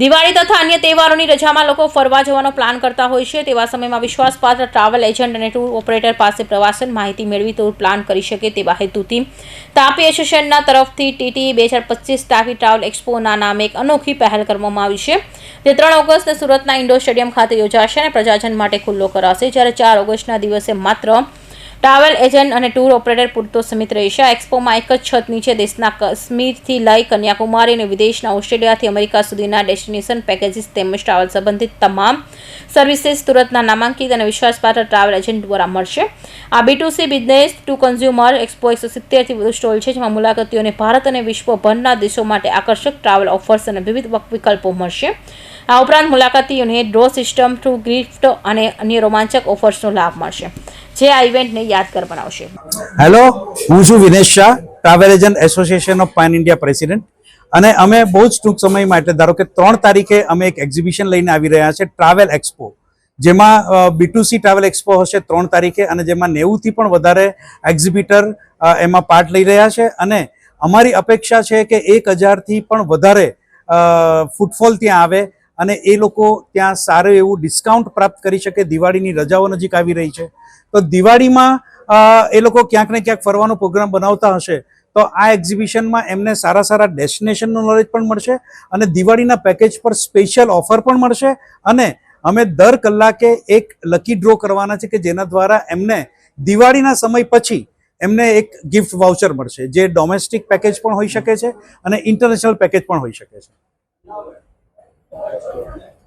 દિવાળી તથા અન્ય તહેવારોની રજામાં લોકો ફરવા જવાનો પ્લાન કરતા હોય છે. તેવા સમયમાં વિશ્વાસપાત્ર ટ્રાવેલ એજન્ટ અને ટૂર ઓપરેટર પાસે પ્રવાસન માહિતી મેળવી ટૂર પ્લાન કરી શકે તેવા હેતુથી. તાપી એસોસિએશનના તરફથી ટીટી બે હજાર પચીસ તાપી ટ્રાવેલ એક્સપોના નામે એક અનોખી પહેલ કરવામાં આવી છે. જે ત્રણ ઓગસ્ટને સુરતના ઇન્ડોર સ્ટેડિયમ ખાતે યોજાશે અને પ્રજાજન માટે ખુલ્લો કરાશે. જ્યારે ચાર ઓગસ્ટના દિવસે માત્ર ટ્રાવેલ એજન્ટ અને ટૂર ઓપરેટર પૂરતો સીમિત રહેશે આ એક્સપોમાં એક જ છત નીચે દેશના કાશ્મીરથી લઈ કન્યાકુમારી અને વિદેશના ઓસ્ટ્રેલિયાથી અમેરિકા સુધીના ડેસ્ટિનેશન પેકેજીસ તેમજ ટ્રાવેલ સંબંધિત તમામ સર્વિસીસ સુરતના નામાંકિત અને વિશ્વાસપાત્ર ટ્રાવેલ એજન્ટ દ્વારા મળશે. આ B business to consumer expo એકસો સિત્તેરથી વધુ સ્ટોલ છે, જેમાં મુલાકાતીઓને ભારત અને વિશ્વભરના દેશો માટે આકર્ષક ટ્રાવેલ ઓફર્સ અને વિવિધ વિકલ્પો મળશે. આ ઉપરાંત મુલાકાતીઓને ડ્રો સિસ્ટમ થ્રુ ગિફ્ટ અને અન્ય રોમાંચક ઓફર્સનો લાભ મળશે. જે આ ઇવેન્ટને યાદગાર બનાવશે. હેલો હું છું Vinesh Shah travel agent association of pan India president અને અમે બહુ જ ટૂંક સમય માટે, ધારો કે ત્રણ તારીખે અમે એક એક્ઝિબિશન લઈને આવી રહ્યા છે ટ્રાવેલ એક્સપો જેમાં બીટુસી ટ્રાવેલ એક્સપો હશે ત્રણ તારીખે અને જેમાં નેવુંથી પણ વધારે એક્ઝિબિટર એમાં પાર્ટ લઈ રહ્યા છે. અને અમારી અપેક્ષા છે કે એક હજારથી પણ વધારે ફૂટફોલ ત્યાં આવે અને એ લોકો ત્યાં સારું એવું ડિસ્કાઉન્ટ પ્રાપ્ત કરી શકે, દિવાળીની રજાઓ નજીક આવી રહી છે. તો દિવાળીમાં એ લોકો ક્યાંક ને ક્યાંક ફરવાનો પ્રોગ્રામ બનાવતા હશે, તો આ એક્ઝિબિશનમાં એમને સારા સારા ડેસ્ટિનેશનનું નોલેજ પણ મળશે અને દિવાળીના પેકેજ પર સ્પેશિયલ ઓફર પણ મળશે અને અમે દર કલાકે એક લકી ડ્રો કરવાના છે કે જેના દ્વારા એમને દિવાળીના સમય પછી એમને એક ગિફ્ટ વાઉચર મળશે, જે ડોમેસ્ટિક પેકેજ પણ હોઈ શકે છે અને ઇન્ટરનેશનલ પેકેજ પણ હોઈ શકે છે. That's good.